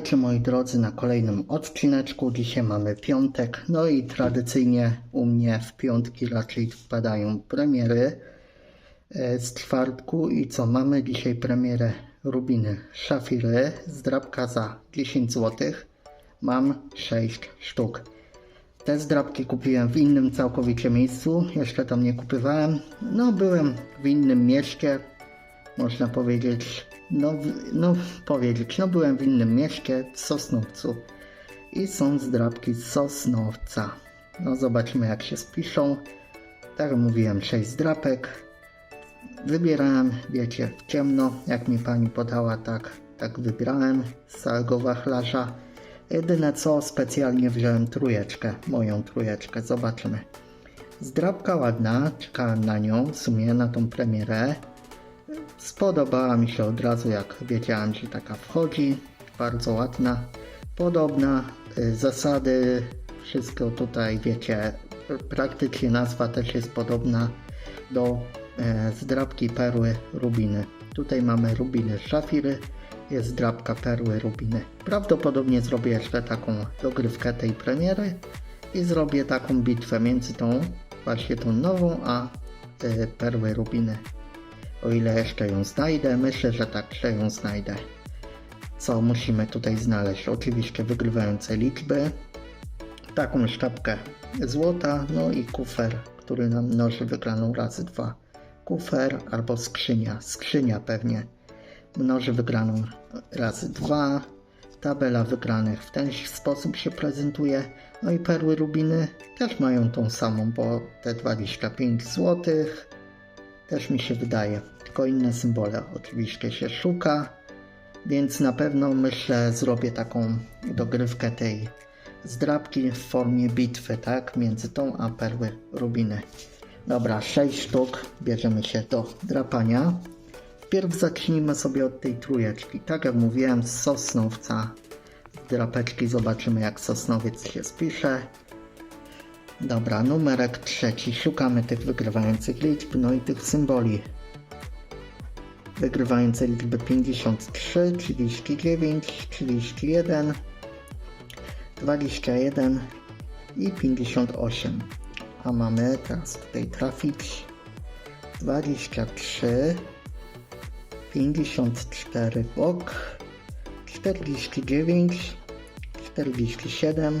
Witajcie moi drodzy na kolejnym odcineczku. Dzisiaj mamy piątek, no i tradycyjnie u mnie w piątki raczej wpadają premiery e, z czwartku i co mamy dzisiaj premierę Rubiny Szafiry z drabka za 10 zł. Mam 6 sztuk. Te zdrabki kupiłem w innym całkowicie miejscu, jeszcze tam nie kupywałem. No byłem w innym mieście, można powiedzieć, no, no powiedzieć, no byłem w innym mieście, w Sosnowcu i są zdrabki z Sosnowca. No zobaczymy jak się spiszą. Tak mówiłem, 6 zdrapek. Wybierałem, wiecie, w ciemno, jak mi pani podała, tak, tak wybrałem z całego wachlarza. Jedyne co, specjalnie wziąłem trójeczkę, moją trójeczkę, zobaczymy. Zdrabka ładna, czekałem na nią, w sumie na tą premierę. Spodobała mi się od razu, jak wiedziałem, że taka wchodzi. Bardzo ładna, podobna. y, Zasady, wszystko tutaj wiecie. Praktycznie nazwa też jest podobna do e, zdrabki perły rubiny. Tutaj mamy rubiny szafiry, jest zdrabka perły rubiny. Prawdopodobnie zrobię jeszcze taką dogrywkę tej premiery i zrobię taką bitwę między tą, właśnie tą nową, a e, perły rubiny. O ile jeszcze ją znajdę, myślę, że tak, że ją znajdę. Co musimy tutaj znaleźć? Oczywiście wygrywające liczby, taką sztabkę złota, no i kufer, który nam mnoży wygraną razy dwa. Kufer albo skrzynia, skrzynia pewnie mnoży wygraną razy dwa. Tabela wygranych w ten sposób się prezentuje. No i perły rubiny też mają tą samą, bo te 25 złotych też mi się wydaje. Tylko inne symbole oczywiście się szuka, więc na pewno myślę zrobię taką dogrywkę tej zdrabki w formie bitwy, tak? Między tą a perły rubiny. Dobra, 6 sztuk, bierzemy się do drapania. Wpierw zacznijmy sobie od tej trójeczki. Tak jak mówiłem, z Sosnowca drapeczki zobaczymy jak Sosnowiec się spisze. Dobra, numerek trzeci. Szukamy tych wygrywających liczb, no i tych symboli. Wygrywające liczby 53, 39, 31, 21 i 58. A mamy teraz tutaj trafić 23, 54 bok, 49, 47,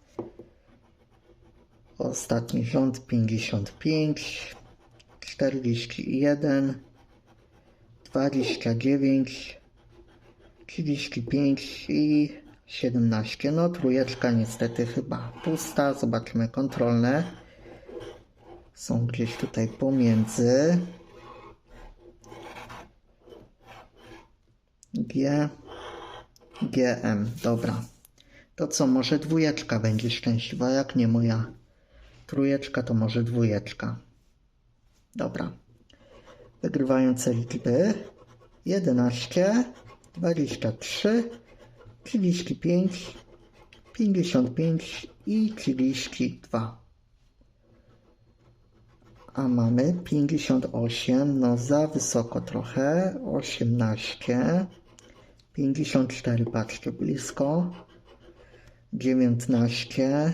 ostatni rząd 55, 41, 29, 35 i 17. No trójeczka niestety chyba pusta. Zobaczmy kontrolne. Są gdzieś tutaj pomiędzy. G, GM. Dobra. To co, może dwójeczka będzie szczęśliwa, jak nie moja trójeczka, to może dwójeczka. Dobra. Wygrywające liczby 11, 23, 35, 55 i 32. A mamy 58, no za wysoko trochę, 18, 54, patrzcie blisko, 19,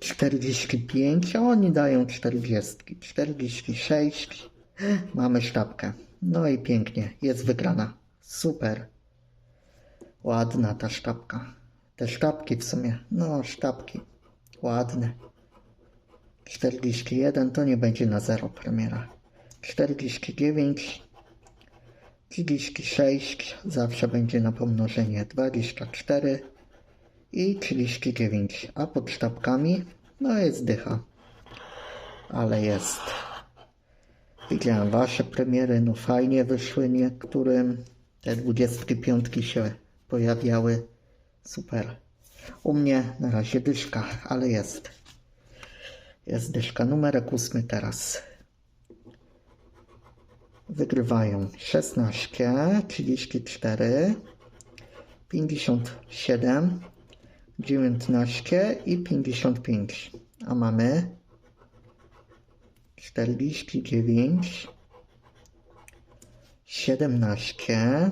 45, a oni dają 40, 46, mamy sztabkę. No i pięknie, jest wygrana. Super. Ładna ta sztabka. Te sztabki w sumie, no sztabki. Ładne. 41 to nie będzie na 0 premiera. 49, 36 zawsze będzie na pomnożenie 24 i 39, a pod sztabkami no jest dycha, ale jest. Widziałem wasze premiery, no fajnie wyszły niektórym, te 25 się pojawiały, super. U mnie na razie dyszka, ale jest. Jest dyszka. Numerek ósmy teraz. Wygrywają 16, 34, 57, 19 i 55. A mamy 49, 17,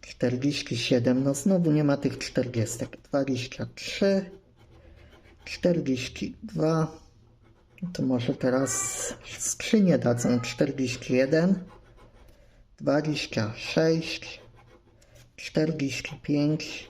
47, no znowu nie ma tych 40, 23, 42, no to może teraz skrzynie dadzą. 41, 26, 45,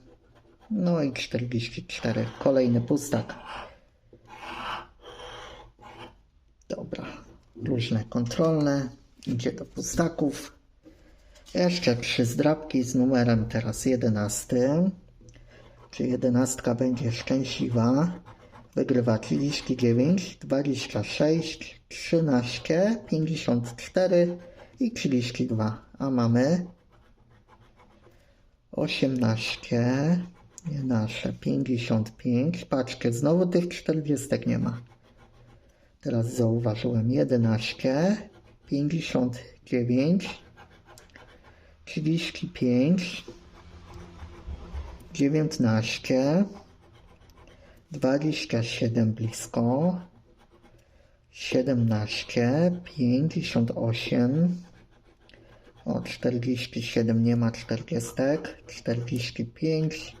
no i 44. Kolejny pustak. Dobra, różne kontrolne, idzie do pustaków. Jeszcze trzy zdrabki z numerem teraz 11. Czy jedenastka będzie szczęśliwa? Wygrywa 39, 26, 13, 54 i 32. A mamy 18, nie nasze, 55. Patrzcie, znowu tych 40 nie ma. Teraz zauważyłem 11, 59, 35, 19, 27 blisko, 17, 58, o 47 nie ma 40, 45,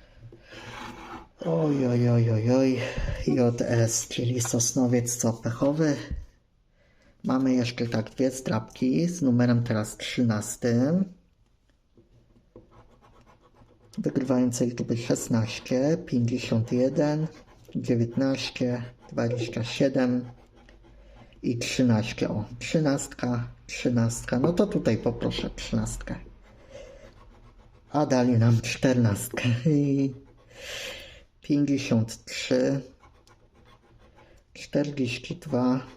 Oj, oj, oj, oj, oj, JS, czyli Sosnowiec co pechowy. Mamy jeszcze tak dwie strapki z numerem teraz 13. Wygrywające liczby 16, 51, 19, 27 i 13. O, 13, 13. No to tutaj poproszę 13. A dali nam 14. I 53, 42,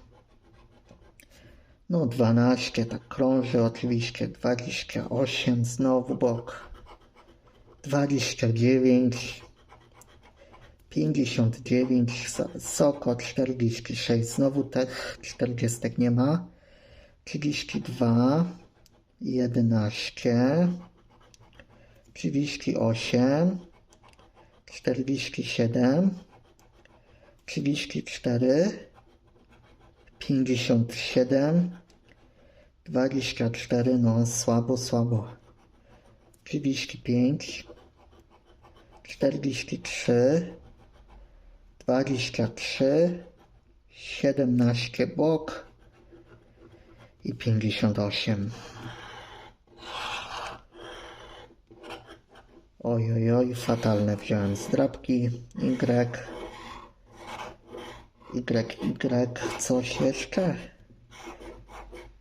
no 12, tak krąży oczywiście, 28, znowu bok, 29, 59, so- Soko 46, znowu tych 40 nie ma, 32, 11, 38, 47, 34, 57, 24, no słabo, słabo. 35, 43, 23, 17 bok i 58. Oj, oj, oj, fatalne wziąłem zdrabki. Y, Y, Y, coś jeszcze?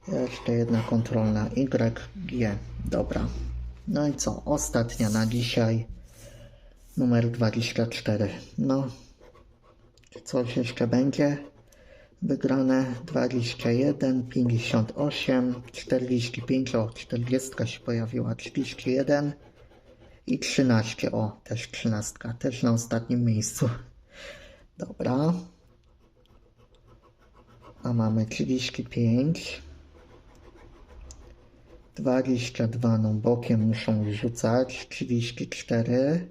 Jeszcze jedna kontrolna. Y, G. Dobra. No i co? Ostatnia na dzisiaj. Numer 24. No. Czy coś jeszcze będzie? wygrane 21, 58, 45, o 40 się pojawiła, 31 i 13, o też 13, też na ostatnim miejscu. Dobra. A mamy 35. 22 no bokiem muszą rzucać. 34.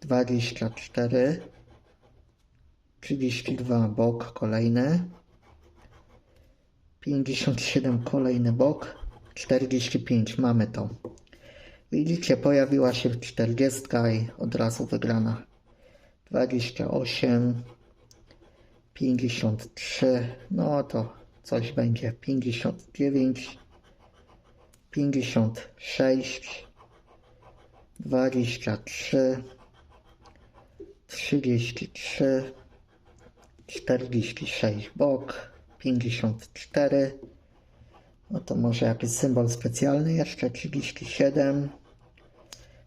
24. 32 bok kolejny. 57 kolejny bok. 45 mamy to. Widzicie, pojawiła się 40 i od razu wygrana. 28, 53, no to coś będzie. 59, 56, 23, 33, 46 bok, 54, no to może jakiś symbol specjalny jeszcze, 37,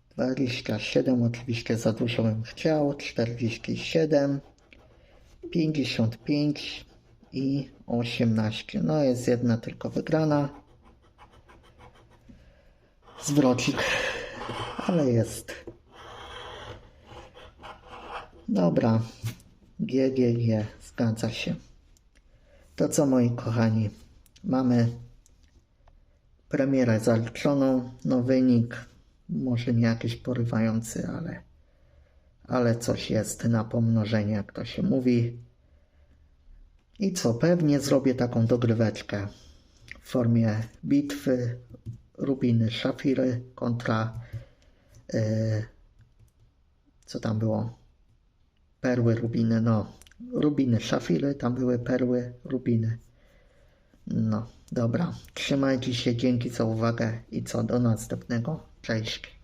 27, oczywiście za dużo bym chciał, 47, 55 i 18. No jest jedna tylko wygrana. Zwrocik, ale jest. Dobra, GGG, zgadza się. To co moi kochani, mamy premierę zaliczoną, no wynik może nie jakiś porywający, ale, ale coś jest na pomnożenie, jak to się mówi. I co, pewnie zrobię taką dogryweczkę w formie bitwy Rubiny Szafiry kontra e, co tam było? Perły Rubiny, no. Rubiny Szafiry, tam były perły Rubiny. No, dobra. Trzymajcie się, dzięki za uwagę i co do następnego. Cześć.